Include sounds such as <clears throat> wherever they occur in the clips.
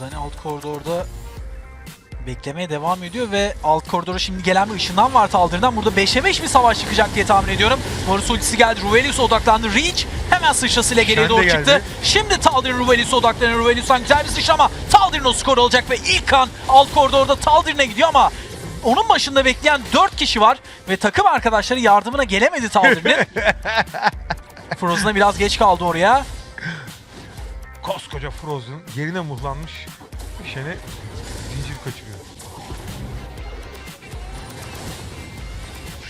Zani alt koridorda beklemeye devam ediyor ve alt koridora şimdi gelen bir ışından var Taldir'den. Burada 5'e 5 bir savaş çıkacak diye tahmin ediyorum. Varus ultisi geldi. Ruvelius odaklandı. Reach hemen sıçrasıyla geriye doğru geldi. çıktı. Şimdi Taldir'in Ruvelius'a odaklanıyor. Ruvelius'tan güzel bir sıçrama. Taldir'in o skor alacak ve ilk kan alt koridorda Taldir'ine gidiyor ama onun başında bekleyen 4 kişi var ve takım arkadaşları yardımına gelemedi Taldir'in. <laughs> Frozen'a biraz geç kaldı oraya. Koskoca Frozen yerine muhlanmış Shen'e zincir kaçırıyor.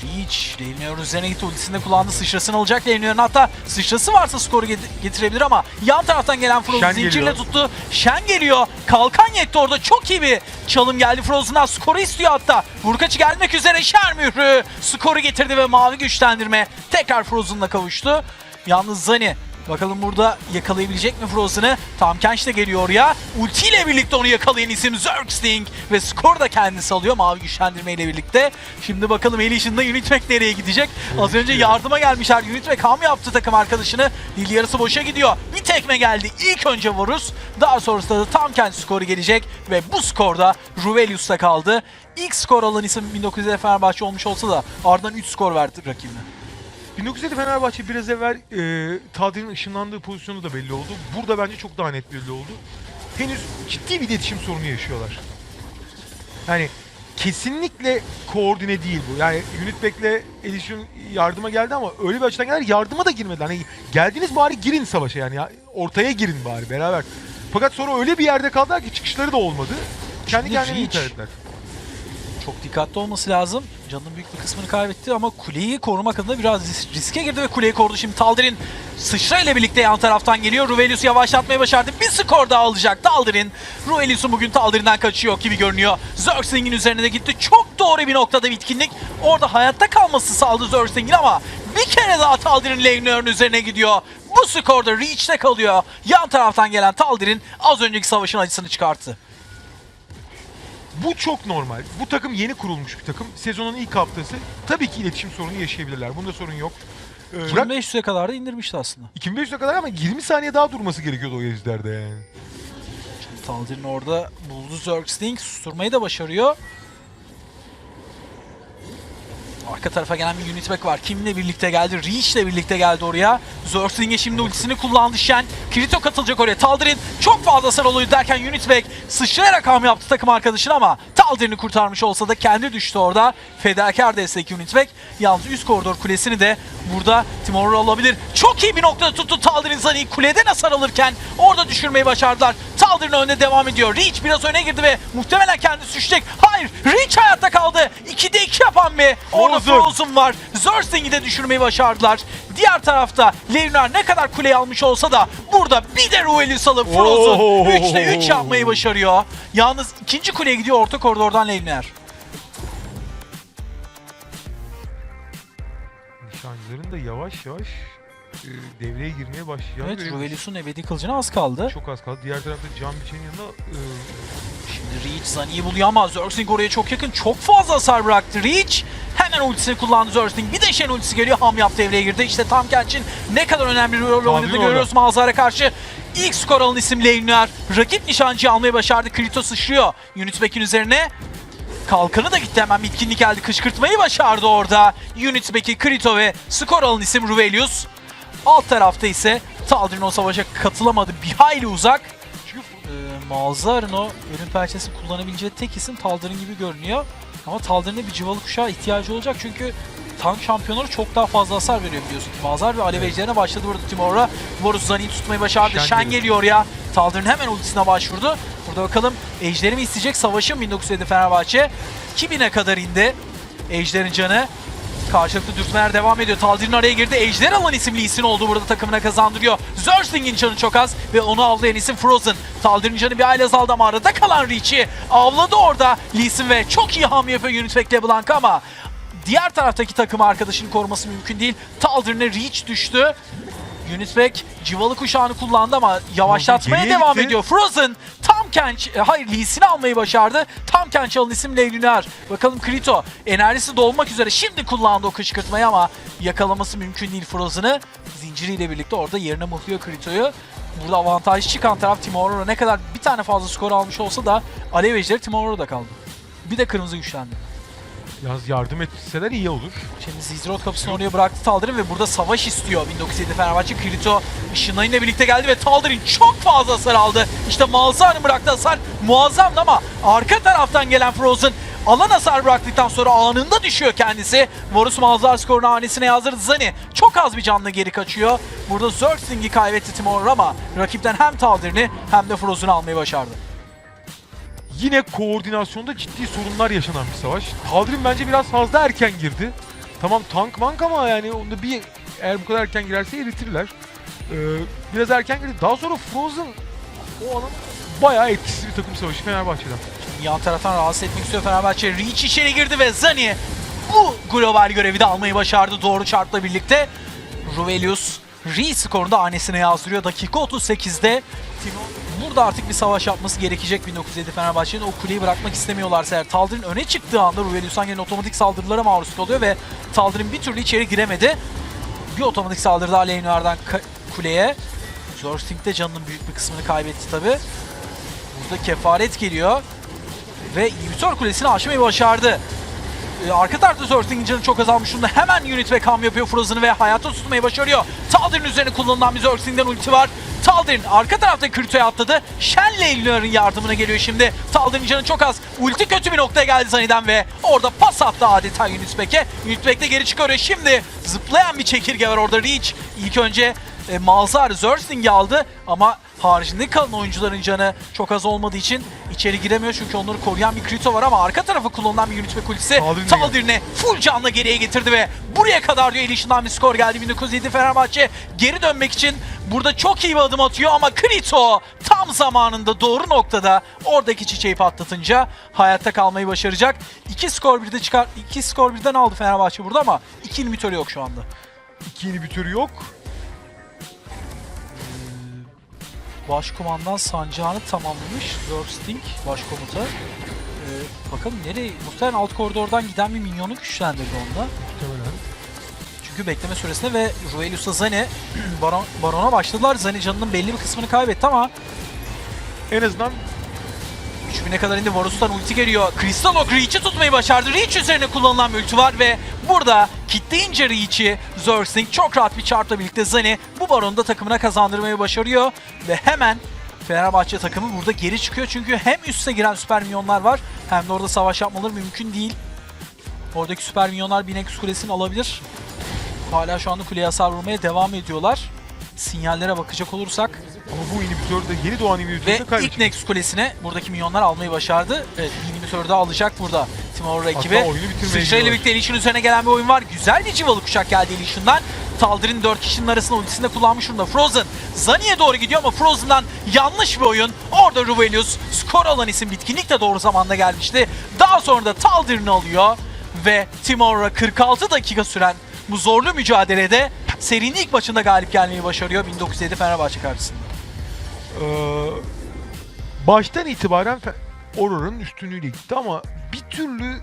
Reach, Leyliner'ın üzerine gitti. Ultisinde kullandı. Sıçrasını alacak Leyliner'ın. Hatta sıçrası varsa skoru get- getirebilir ama yan taraftan gelen Frozen Shen zincirle geliyor. tuttu. Shen geliyor. Kalkan yetti orada. Çok iyi bir çalım geldi Frozen'dan. Skoru istiyor hatta. Vurkaçı gelmek üzere. Sher mührü skoru getirdi ve mavi güçlendirme tekrar Frozen'la kavuştu. Yalnız Zani Bakalım burada yakalayabilecek mi Frozen'ı? Tam Kench de geliyor oraya. Ulti ile birlikte onu yakalayan isim Zergsting ve skor da kendisi alıyor mavi güçlendirme ile birlikte. Şimdi bakalım Elishin'da Unitmek nereye gidecek? Az önce yardıma gelmişler. Unitmek ham yaptı takım arkadaşını. Dil yarısı boşa gidiyor. Bir tekme geldi. İlk önce Varus. Daha sonrasında da tam kendi skoru gelecek ve bu skorda Ruvelius'ta kaldı. İlk skor alan isim 1900'de Fenerbahçe olmuş olsa da ardından 3 skor verdi rakibine. 1907 Fenerbahçe biraz evvel e, Tadil'in ışınlandığı pozisyonu da belli oldu. Burada bence çok daha net belli oldu. Henüz ciddi bir iletişim sorunu yaşıyorlar. Yani kesinlikle koordine değil bu. Yani Unitback'le Edison yardıma geldi ama öyle bir açıdan geldiler yardıma da girmediler. Hani geldiniz bari girin savaşa yani ya, ortaya girin bari beraber. Fakat sonra öyle bir yerde kaldılar ki çıkışları da olmadı. Kendi Şimdi kendine Reach- intihar ettiler. Çok dikkatli olması lazım. Canının büyük bir kısmını kaybetti ama kuleyi korumak adına biraz ris- riske girdi ve kuleyi korudu. Şimdi Taldir'in sıçra ile birlikte yan taraftan geliyor. Ruvelius yavaşlatmayı başardı. Bir skor daha alacak Taldir'in. Ruvelius'un bugün Taldir'inden kaçıyor gibi görünüyor. Zerxling'in üzerine de gitti. Çok doğru bir noktada bitkinlik. Orada hayatta kalması sağladı Zerxling'in ama bir kere daha Taldir'in lane'lerin üzerine gidiyor. Bu skorda Reach'te kalıyor. Yan taraftan gelen Taldir'in az önceki savaşın acısını çıkarttı. Bu çok normal. Bu takım yeni kurulmuş bir takım. Sezonun ilk haftası. Tabii ki iletişim sorunu yaşayabilirler. Bunda sorun yok. Ee, bırak 2500'e kadar da indirmişti aslında. 2500'e kadar ama 20 saniye daha durması gerekiyordu o ejderде yani. Taldir'in orada buldu Zergsting. Susturmayı da başarıyor. Arka tarafa gelen bir Unitback var. Kimle birlikte geldi? Reach'le birlikte geldi oraya. Zergsting'e şimdi ultisini kullandı Shen. Kirito katılacak oraya. Taldir'in çok fazla sarılıyor derken Unitback sıçrayarak ham yaptı takım arkadaşını ama Taldir'ini kurtarmış olsa da kendi düştü orada. Fedakar destek Unitback. Yalnız üst koridor kulesini de burada Timor alabilir. Çok iyi bir noktada tuttu Taldir'in Zani'yi kuleden hasar alırken orada düşürmeyi başardılar. Taldir'in önünde devam ediyor. Reach biraz öne girdi ve muhtemelen kendisi düşecek. Hayır Reach hayatta kaldı. 2'de 2 yapan bir orada Frozen. Var. Zersting'i de düşürmeyi başardılar. Diğer tarafta Leonard ne kadar kuleyi almış olsa da burada bir de Ruvelius alıp Frozen Oo. 3'te 3 yapmayı başarıyor. Yalnız ikinci kuleye gidiyor orta koridordan Leonard. Nişancıların da yavaş yavaş e, devreye girmeye başlayacağını Evet. Ruvelius'un ebedi kılıcına az kaldı. Çok az kaldı. Diğer tarafta Can Biçen'in yanında e, Şimdi Reach Zani'yi buluyor ama Zergsting oraya çok yakın. Çok fazla hasar bıraktı Reach. Hemen ultisini kullandı Zergsting. Bir de Shen ultisi geliyor. Ham yaptı devreye girdi. İşte tam Kench'in ne kadar önemli bir rol oynadığını görüyoruz Malzar'a karşı. İlk skor alan isim Leyner. Rakip nişancıyı almayı başardı. Krito sıçrıyor. Unitback'in üzerine. Kalkanı da gitti hemen bitkinlik geldi. Kışkırtmayı başardı orada. Unitback'i Krito ve skor alan isim Ruvelius. Alt tarafta ise Taldir'in o savaşa katılamadı. Bir hayli uzak. Çünkü Ee, Malzar'ın o ölüm pençesini kullanabileceği tek isim Taldir'in gibi görünüyor. Ama Taldir'in bir cıvalı kuşağa ihtiyacı olacak çünkü tank şampiyonları çok daha fazla hasar veriyor biliyorsun ki. Malzar ve Alev Ejderine başladı burada Timor'a. Varus Zani'yi tutmayı başardı. Shen, geliyor. geliyor ya. Taldir'in hemen ultisine başvurdu. Burada bakalım Ejder'i mi isteyecek? Savaşın 1907 Fenerbahçe. 2000'e kadar indi. Ejder'in canı. Karşılıklı dürtmeler devam ediyor. Taldir'in araya girdi. Ejder alan isimli isim oldu burada takımına kazandırıyor. Zersling'in canı çok az ve onu avlayan isim Frozen. Taldir'in canı bir aile azaldı ama arada kalan Reach'i avladı orada Lee ve çok iyi hamle yapıyor Unitback LeBlanc ama diğer taraftaki takım arkadaşını koruması mümkün değil. Taldir'ine Reach düştü. Unitback civalı kuşağını kullandı ama yavaşlatmaya geriye devam gitti. ediyor. Frozen tam Kench, e, hayır Lee Sin'i almayı başardı. Tam Kench alın isim Leylunar. Bakalım Krito enerjisi dolmak üzere şimdi kullandı o kışkırtmayı ama yakalaması mümkün değil Frozen'ı. Zinciriyle birlikte orada yerine mıhlıyor Krito'yu. Burada avantajlı çıkan taraf Team Aurora ne kadar bir tane fazla skor almış olsa da Alev Ejderi Team Aurora'da kaldı. Bir de kırmızı güçlendi. Yalnız yardım etseler iyi olur. Şimdi Zizrot kapısını oraya bıraktı Taldir'in ve burada savaş istiyor. 1907 Fenerbahçe Kirito ışınlayınla birlikte geldi ve Taldir'in çok fazla hasar aldı. İşte Malzah'ın bıraktığı hasar muazzamdı ama arka taraftan gelen Frozen alan hasar bıraktıktan sonra anında düşüyor kendisi. Varus Malzahar skorunu hanesine yazdırdı. Zani çok az bir canlı geri kaçıyor. Burada Zerxling'i kaybetti Timor ama rakipten hem Taldir'ini hem de Frozen'ı almayı başardı. Yine koordinasyonda ciddi sorunlar yaşanan bir savaş. Taldir'in bence biraz fazla erken girdi. Tamam tank mank ama yani onda bir eğer bu kadar erken girerse eritirler. Ee, biraz erken girdi. Daha sonra Frozen o alan bayağı etkisiz bir takım savaşı Fenerbahçe'den. Yan taraftan rahatsız etmek istiyor Fenerbahçe. Reach içeri girdi ve Zani bu global görevi de almayı başardı doğru çarpla birlikte. Ruvelius Re skorunda hanesine yazdırıyor. Dakika 38'de Timo burada artık bir savaş yapması gerekecek 1907 Fenerbahçe'nin. O kuleyi bırakmak istemiyorlarsa eğer Taldir'in öne çıktığı anda Ruvelius'tan gelen otomatik saldırılara maruz kalıyor ve Taldir'in bir türlü içeri giremedi. Bir otomatik saldırı daha Leynuar'dan ka- kuleye. Zorsting de canının büyük bir kısmını kaybetti tabi. Burada kefaret geliyor. Ve Inhibitor Kulesi'ni aşmayı başardı. Ee, arka tarafta Zorsting'in canı çok azalmış durumda. Hemen unit ve kam yapıyor Frozen'ı ve hayata tutmayı başarıyor. Taldir'in üzerine kullanılan bir Zorsting'den ulti var. Taldir'in arka tarafta Kürto'ya atladı. Shen Leylinar'ın yardımına geliyor şimdi. Taldir'in canı çok az. Ulti kötü bir noktaya geldi Zani'den ve orada pas attı adeta Unitback'e. Unitback de geri çıkarıyor. Şimdi zıplayan bir çekirge var orada Reach. İlk önce e, Malzar Zersting'i aldı ama haricinde kalan oyuncuların canı çok az olmadığı için içeri giremiyor çünkü onları koruyan bir Krito var ama arka tarafı kullanılan bir ve kulisi Taldir'ine full canla geriye getirdi ve buraya kadar diyor Elişinden bir skor geldi 1907 Fenerbahçe geri dönmek için burada çok iyi bir adım atıyor ama Krito tam zamanında doğru noktada oradaki çiçeği patlatınca hayatta kalmayı başaracak. 2 skor birde çıkar 2 skor birden aldı Fenerbahçe burada ama 2 limitörü yok şu anda. İki inhibitörü yok. Başkumandan sancağını tamamlamış Zorsting başkomuta. Ee, bakalım nereye? Muhtemelen alt koridordan giden bir minyonu güçlendirdi onda. Muhtemelen. Çünkü bekleme süresinde ve Ruelius'a Zane <clears throat> Baron, Baron'a başladılar. Zane canının belli bir kısmını kaybetti ama En azından 3000'e kadar indi. Varus'tan ulti geliyor. Crystal Oak Reach'i tutmayı başardı. Reach üzerine kullanılan bir ulti var ve burada kitleyince Reach'i Zersling çok rahat bir çarpla birlikte Zane bu Baron'u da takımına kazandırmayı başarıyor. Ve hemen Fenerbahçe takımı burada geri çıkıyor. Çünkü hem üste giren süper minyonlar var hem de orada savaş yapmaları mümkün değil. Oradaki süper minyonlar Binex Kulesi'ni alabilir. Hala şu anda kuleye hasar vurmaya devam ediyorlar. Sinyallere bakacak olursak ama bu inhibitör de yeni doğan inhibitörü ve de ilk kaybedecek. Nexus Kulesi'ne buradaki minyonlar almayı başardı. Evet, bir limitörü de alacak burada. Timor ekibi. oyunu bitirmeye Sıçra ile gidiyorlar. birlikte Elish'in üzerine gelen bir oyun var. Güzel bir civalı kuşak geldi Elish'inden. Taldir'in 4 kişinin arasında ultisini de kullanmış durumda. Frozen Zani'ye doğru gidiyor ama Frozen'dan yanlış bir oyun. Orada Ruvelius skor alan isim bitkinlik de doğru zamanda gelmişti. Daha sonra da Taldir'ini alıyor ve Timor'a 46 dakika süren bu zorlu mücadelede serinin ilk maçında galip gelmeyi başarıyor 1907 Fenerbahçe karşısında. Ee, baştan itibaren Aurora'nın üstünlüğüyle gitti ama bir türlü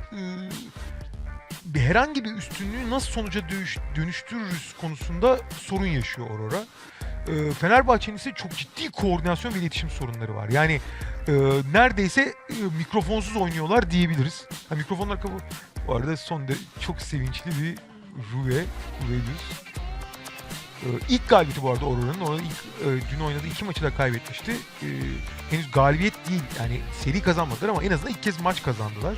e, herhangi bir üstünlüğü nasıl sonuca dönüş- dönüştürürüz konusunda sorun yaşıyor Aurora. Ee, Fenerbahçe'nin ise çok ciddi koordinasyon ve iletişim sorunları var. Yani e, neredeyse e, mikrofonsuz oynuyorlar diyebiliriz. Ha, mikrofonlar kapı. Bu arada son de çok sevinçli bir Ruve, Ruvelius. Ee, ilk galibiyeti bu arada Aurora'nın. Orada ilk e, dün oynadığı iki maçı da kaybetmişti. Ee, henüz galibiyet değil yani seri kazanmadılar ama en azından ilk kez maç kazandılar.